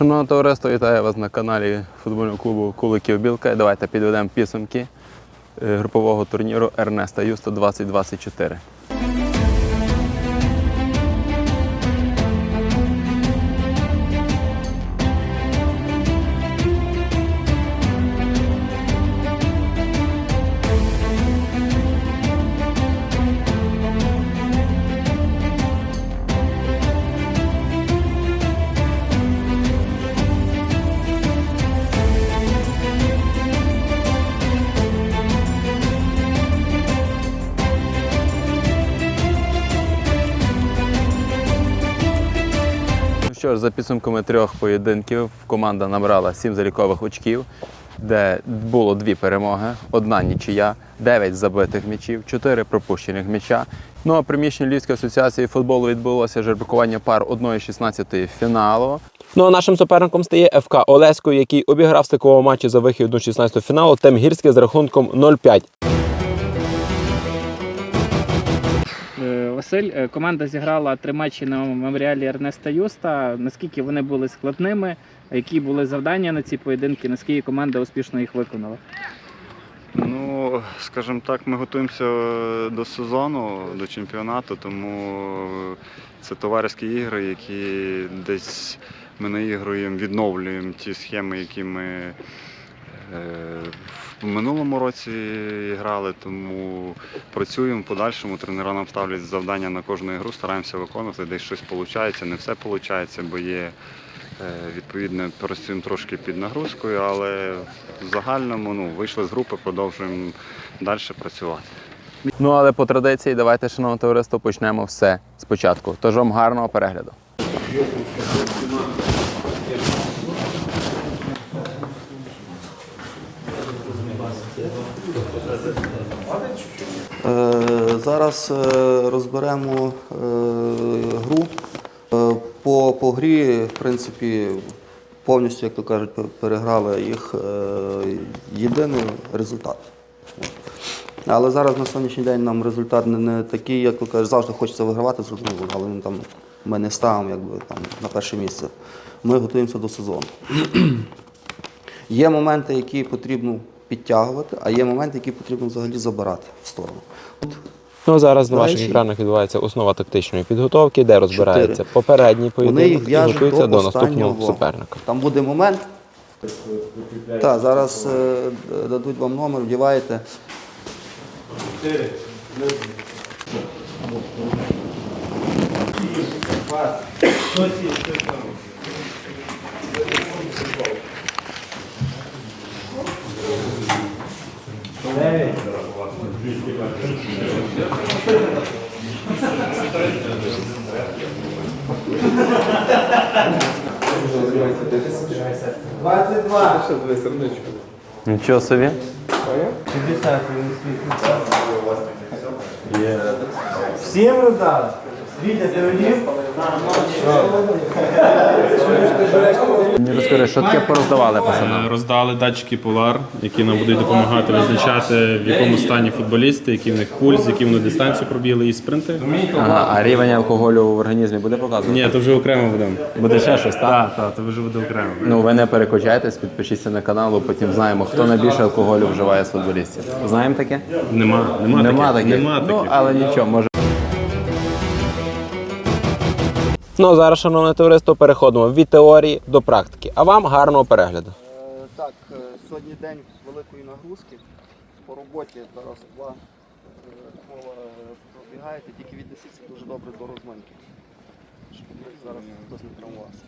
Шановне товариство, вітаю вас на каналі футбольного клубу Куликів Білка. Давайте підведемо підсумки е, групового турніру Ернеста Юста 2024. Що ж, за підсумками трьох поєдинків команда набрала сім залікових очків, де було дві перемоги, одна нічия, дев'ять забитих м'ячів, чотири пропущених м'яча. Ну а приміщення Львівської асоціації футболу відбулося жеребкування пар 1-16 фіналу. Ну а нашим суперником стає ФК Олесько, який обіграв стикового матчі за вихід до 16 фіналу Темгірське з рахунком 0-5. Василь, е, команда зіграла три матчі на меморіалі Ернеста Юста. Наскільки вони були складними? Які були завдання на ці поєдинки? Наскільки команда успішно їх виконала? Ну, скажімо так, ми готуємося до сезону, до чемпіонату, тому це товариські ігри, які десь ми наігруємо, відновлюємо ті схеми, які ми е, в минулому році грали, тому працюємо в подальшому. Тренера нам ставлять завдання на кожну ігру, стараємося виконувати, десь щось виходить, не все виходить, бо є. Е, Відповідно, працюємо трошки під нагрузкою, але в загальному ну, вийшли з групи, продовжуємо далі працювати. Ну але по традиції, давайте, шановне товариство, почнемо все спочатку. Тож вам гарного перегляду. Зараз е, розберемо е, гру. Е, По, по грі, в принципі, повністю, як то кажуть, переграли їх єдиний результат. Але зараз на сьогоднішній день нам результат не, не такий, як то кажуть, завжди хочеться вигравати, зрозуміло, але він там, ми не ставимо якби, там, на перше місце. Ми готуємося до сезону. Є моменти, які потрібно підтягувати, а є моменти, які потрібно взагалі забирати в сторону. Ну зараз на ваших екранах відбувається основа тактичної підготовки, де розбирається попередній поєдинок і готується до наступного суперника. Там буде момент. Так, зараз е, дадуть вам номер, вдіваєте. Нічого собі. Всім роздали? Вітя, ти одів? Мені розкажи, що таке пороздавали пацанам? Е, Роздали датчики Polar, які нам будуть допомагати визначати, в якому стані футболісти, який в них пульс, які вони дистанцію пробігли і спринти. Ага, а рівень алкоголю в організмі буде показувати? Ні, то вже окремо будемо. Буде ще щось, так? Так, так, то вже буде окремо. Ну ви не переключайтесь, підпишіться на канал, потім знаємо, хто найбільше алкоголю вживає з футболістів. Знаємо таке? Нема, нема, Нема таких. таких. Нема Ну, але нічого, може. Ну а зараз, шановне товариство, переходимо від теорії до практики. А вам гарного перегляду. Е, Так, е, сьогодні день великої нагрузки. По роботі зараз два е, кола пробігаєте, тільки віднесіться дуже добре до розминки. Щоб зараз хтось не травмувався.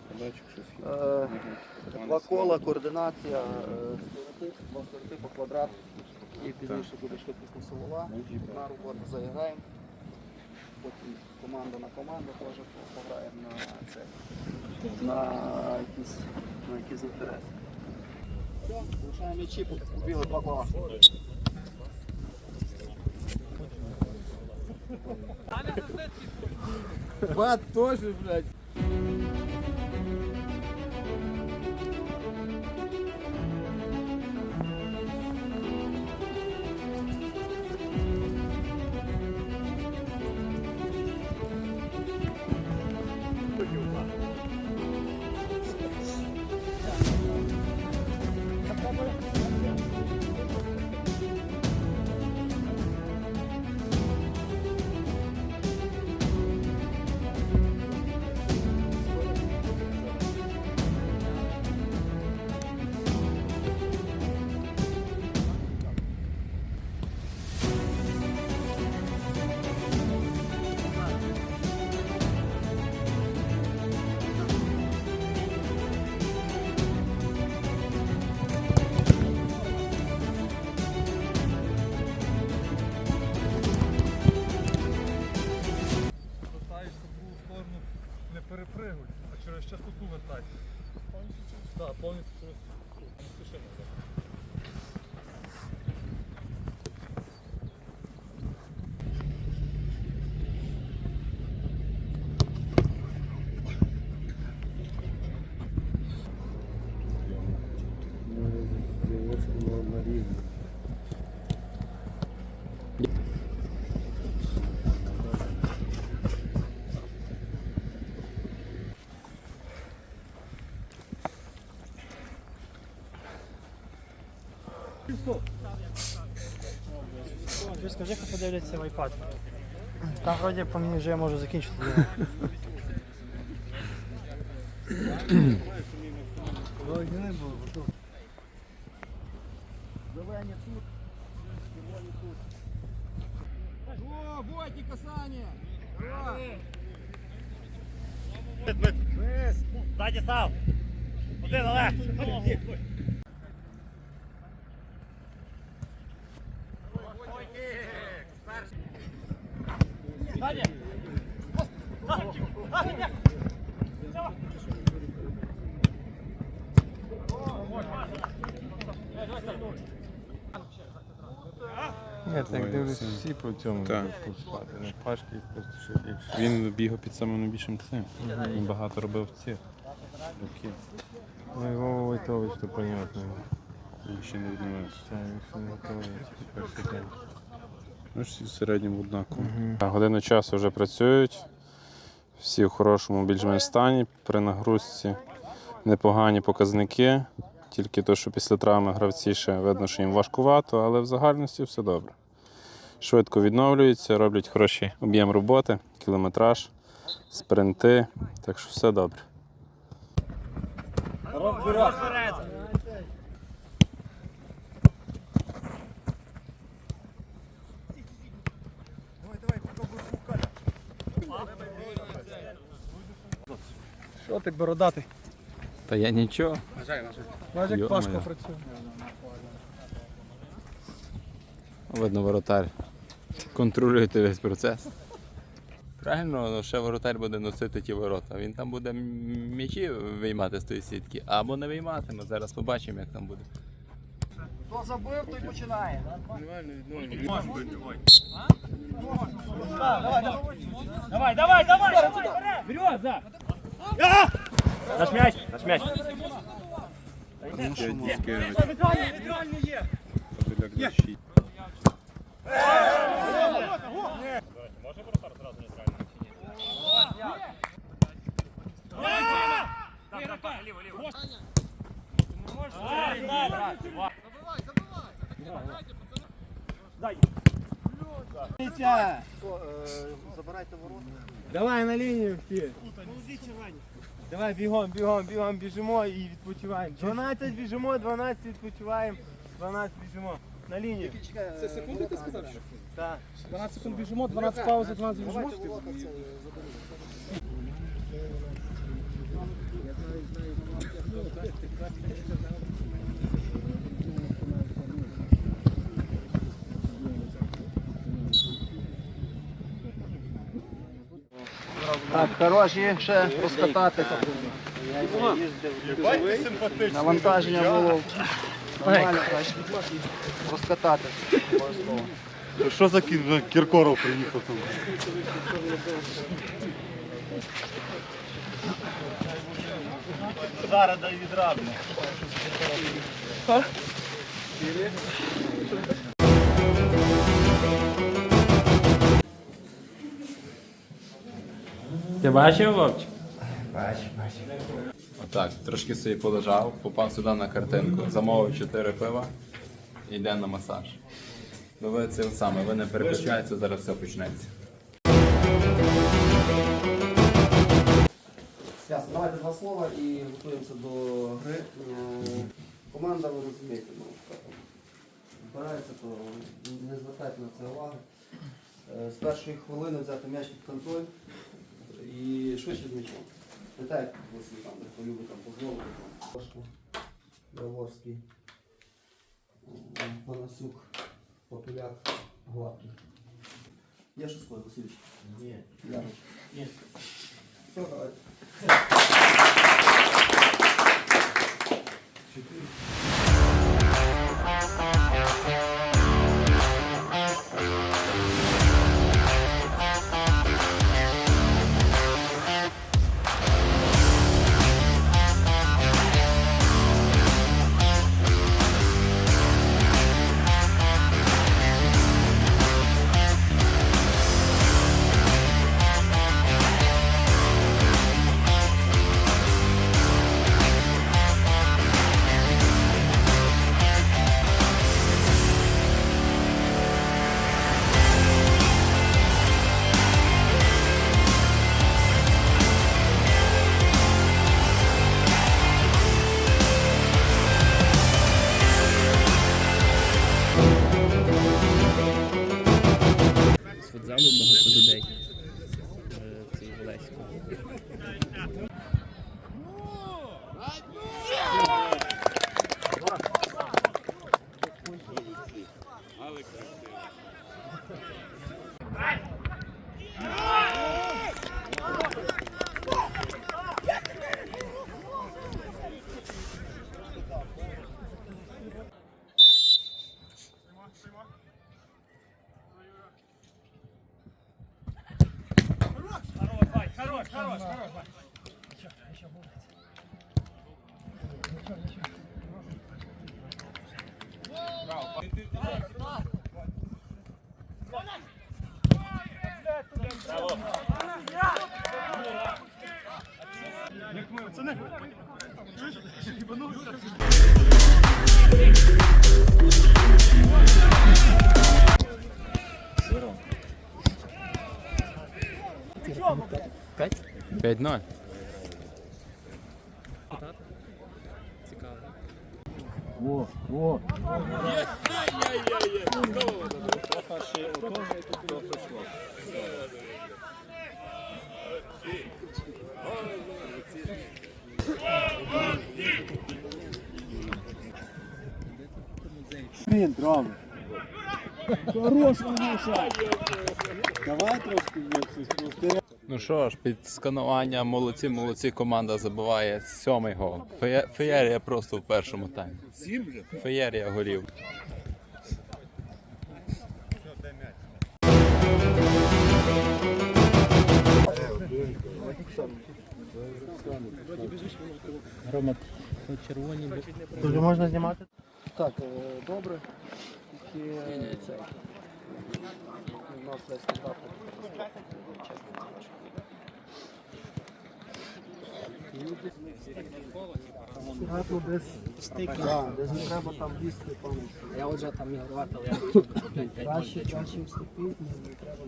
Е, Два кола, координація, е, два сторити по квадрату. І пізніше буде швидкісна силова. На роботу заіграємо. Потім команда на команду теж пограємо на це. На якісь, на якісь інтереси. Все, лишаємо м'ячі, купили два кола. Бат тоже, блядь. Скажи, хай подивляться в iPad. Там вроді по мені вже я можу закінчити. Я так дивлюся, всі по цьому Так. будуть спати. Ну, Пашки просто ще більше. Він бігав під самим найбільшим цим. Він багато робив цих років. Ну і Вова Войтович, то понятно. Він ще не відновився. Це він ще не готовий перший день. Ну, всі в середньому однаково. Годину часу вже працюють. Всі в хорошому більш-менш стані. При нагрузці непогані показники. Тільки то, що після травми гравці ще видно, що їм важкувато, але в загальності все добре. Швидко відновлюються, роблять хороший об'єм роботи, кілометраж, спринти. Так що все добре. Що ти бородатий? Та я нічого. Бачиш, як Пашко працює. Видно, воротар контролює весь процес. Правильно, ну, ще воротар буде носити ті ворота. Він там буде м'ячі виймати з тої сітки, або не вийматиме. Зараз побачимо, як там буде. Хто забив, той починає. Давай, давай, давай! Вперед, за! Наш м'яч, наш м'яч. Що, е, забирайте ворота. Давай на лінію всі. Давай бігом, бігом, бігом, біжимо і відпочиваємо. 12 біжимо, 12 відпочиваємо, 12 біжимо. На лінію. Це секунди ти сказав? Так. 12 секунд біжимо, 12 паузи, 12 біжимо. Так, хороші, ще розкататися. Навантаження було нормально, розкататися обов'язково. Що за Кіркоров приїхав там? Зараз дай відрадно. Ти бачив, Вовчик? Отак, трошки собі полежав, попав сюди на картинку, замовив 4 пива і йде на масаж. Ну ви цим саме, ви не переключаєтеся, зараз все почнеться. Ясно, давайте два слова і готуємося до гри. Е, Команда, ви розумієте, ну, як збирається, то не звертайте на це уваги. Е, З першої хвилини взяти м'яч під контроль і швидше з м'ячом. Не так, як ви собі там дехто любить там позволити. там Яворський, Панасюк, Популяк, Гладкий. Я що сказати, Васильович? Ні. Ні. Все, давайте. Ale krzyczy. 5-0. Во, во. Блин, драма. Хорош, Маша. Давай трошки вверх, спустя. Ну що ж, під сканування молодці, молодці, команда забиває сьомий гол. Феє- Феєрія просто в першому таймі. Феєрія голів. Дуже можна знімати? Так, е, добре. Тільки е. У нас весь стендап. Гарно десь стики. Десь не треба там лізти повністю. Я вже там ігрувати, але я Краще, краще вступити, не треба.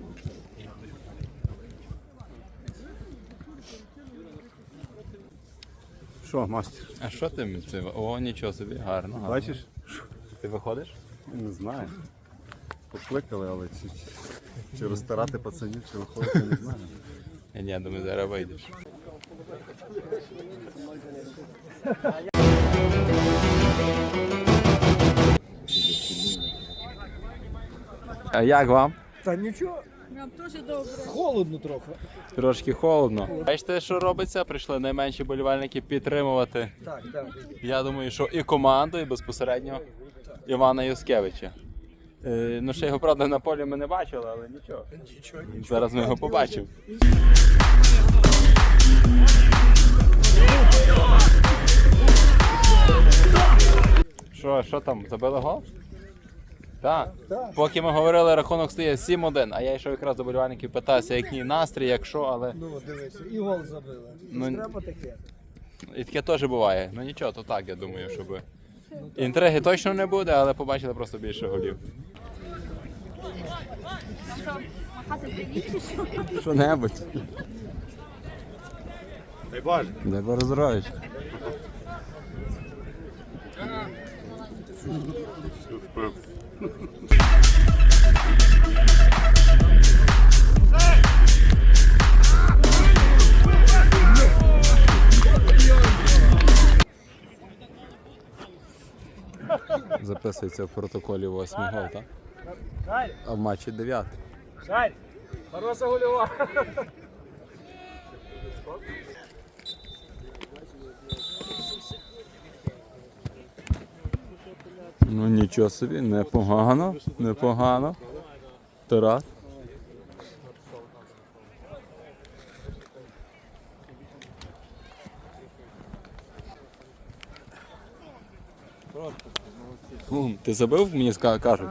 Що, мастер? А що ти це? О, нічого собі, гарно. гарно. Бачиш? Ти виходиш? Не знаю. Покликали, але чи, чи розтирати пацанів, чи виходити, не знаю. Ні, думаю, зараз вийдеш. А як вам? Та нічого. Нам дуже добре. Холодно трохи. Трошки холодно. Бачите, що робиться? Прийшли найменші болівальники підтримувати. Так, так. Я думаю, що і команду, і безпосередньо Івана Юскевича. Е, ну, ще його, правда, на полі ми не бачили, але нічого. Зараз ми його побачимо. Що, що там, забили гол? Так. Поки ми говорили, рахунок стає 7-1, а я йшов якраз до болівальників, питався, який настрій, якщо, але Ну, дивися, і гол забили. Ну, Треба таке. і таке теж буває. Ну нічого, то так, я думаю, щоб. Інтриги точно не буде, але побачили просто більше голів. Махати привіт чи що? Що-небудь. Дай Боже. Дай Боже здоров'я. Записується в протоколі 8 гол, так? А в матчі 9. Шарь! Хороша гольова! Ну нічого собі, непогано, непогано. Тарас. Ти забив, мені кажуть?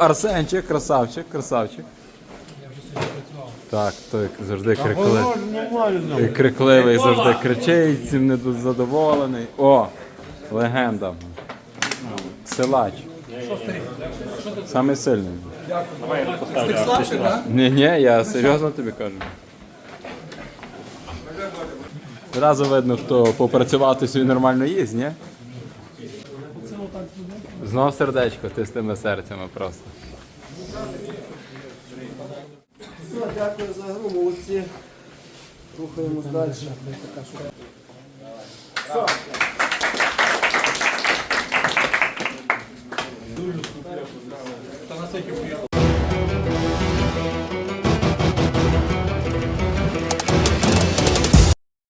Арсенчик, красавчик, красавчик. Так, той завжди крикливий. Крикливий завжди кричить, цим не задоволений. О, легенда. Силач. Самий сильний. Ні, ні, я серйозно тобі кажу. Зразу видно, хто попрацювати собі нормально їсть, ні? Знов сердечко, ти з тими серцями просто. Все, дякую за гру, молодці. Рухаємось далі.